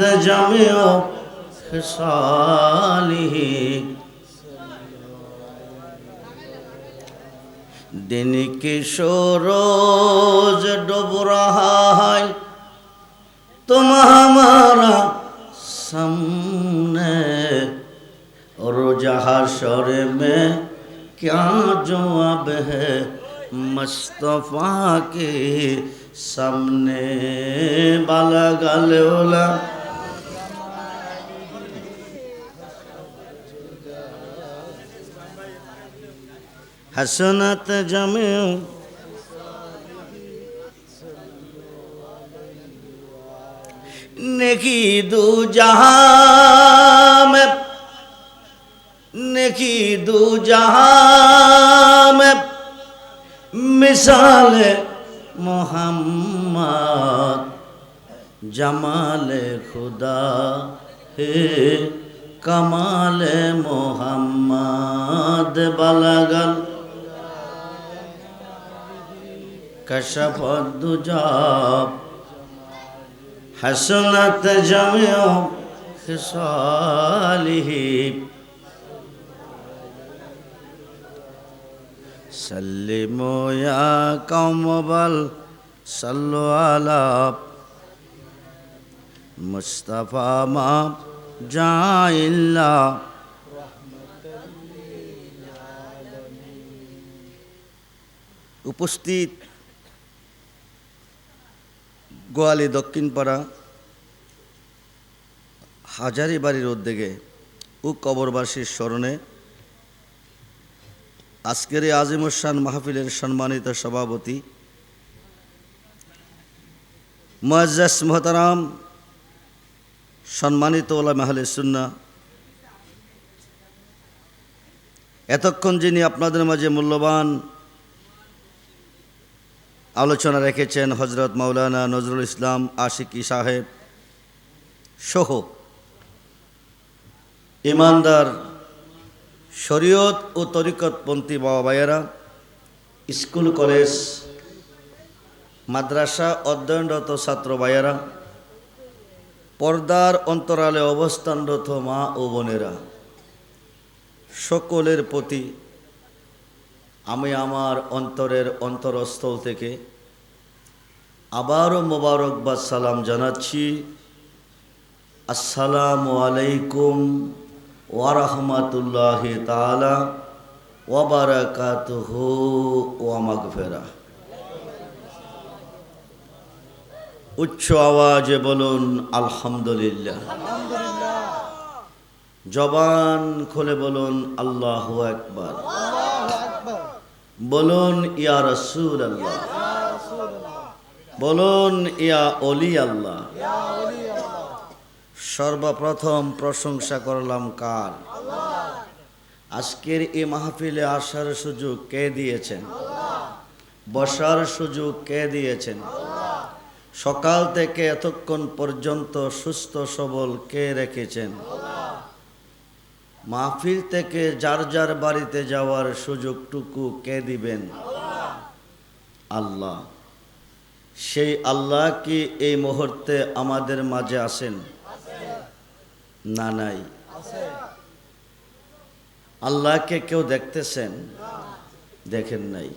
جميع خصاله दिन की रोज डूब रहा है तुम हमारा सामने रोज हशर में क्या जवाब है मुस्तफ़ा के सामने बाला गलोला हसनत जमियो नेकी दू जहाँ में नेकी दू जहाँ মিশালে মোহাম্মদ জামালে খুদা হে কামালে মোহাম্মদ বালাগাল কশফত দুজাব হাসনাত জামিও খিসালিহি سلموا يا قوم بل صلوا على مصطفى ما উপস্থিত গোয়ালি দক্ষিণপাড়া হাজারি বাড়ির উদ্যোগে ও কবরবাসীর স্মরণে আজকের এই আজিমুসান মাহফিলের সম্মানিত সভাপতি মুআজ্জাজ মোহতারাম, সম্মানিত ওলা মাহলে সুন্না এতক্ষণ যিনি আপনাদের মাঝে মূল্যবান আলোচনা রেখেছেন হজরত মাওলানা নজরুল ইসলাম আশিকি সাহেব সহ। ইমানদার শরীয়ত ও তরিকতপন্থী বাবা ভাইয়েরা, স্কুল, কলেজ, মাদ্রাসা অধ্যয়নরত ছাত্র ভাইয়েরা, পর্দার অন্তরালে অবস্থানরত মা ও বোনেরা, সকলের প্রতি আমি আমার অন্তরের অন্তরস্থল থেকে আবারও মোবারকবাদ সালাম জানাচ্ছি। আসসালামু আলাইকুম ওয়ারহমাতুল্লাহ তালা ওয়াবারাকাতুহ ওয়ামাগফেরা উচ্চ আওয়াজে বলুন আলহামদুলিল্লাহ। জবান খুলে বলুন আল্লাহ একবার বলুন ইয়া রসুল আল্লাহ বলুন ইয়া অলি আল্লাহ সর্বপ্রথম প্রশংসা করলাম কার? আজকের এই মাহফিলে আসার সুযোগ কে দিয়েছেন? বসার সুযোগ কে দিয়েছেন? সকাল থেকে এতক্ষণ পর্যন্ত সুস্থ সবল কে রেখেছেন? মাহফিল থেকে যার যার বাড়িতে যাওয়ার সুযোগটুকু কে দিবেন? আল্লাহ। সেই আল্লাহ কি এই মুহূর্তে আমাদের মাঝে আসেন না নাই। আল্লাহকে কেউ দেখতেছেন? দেখেন নাই।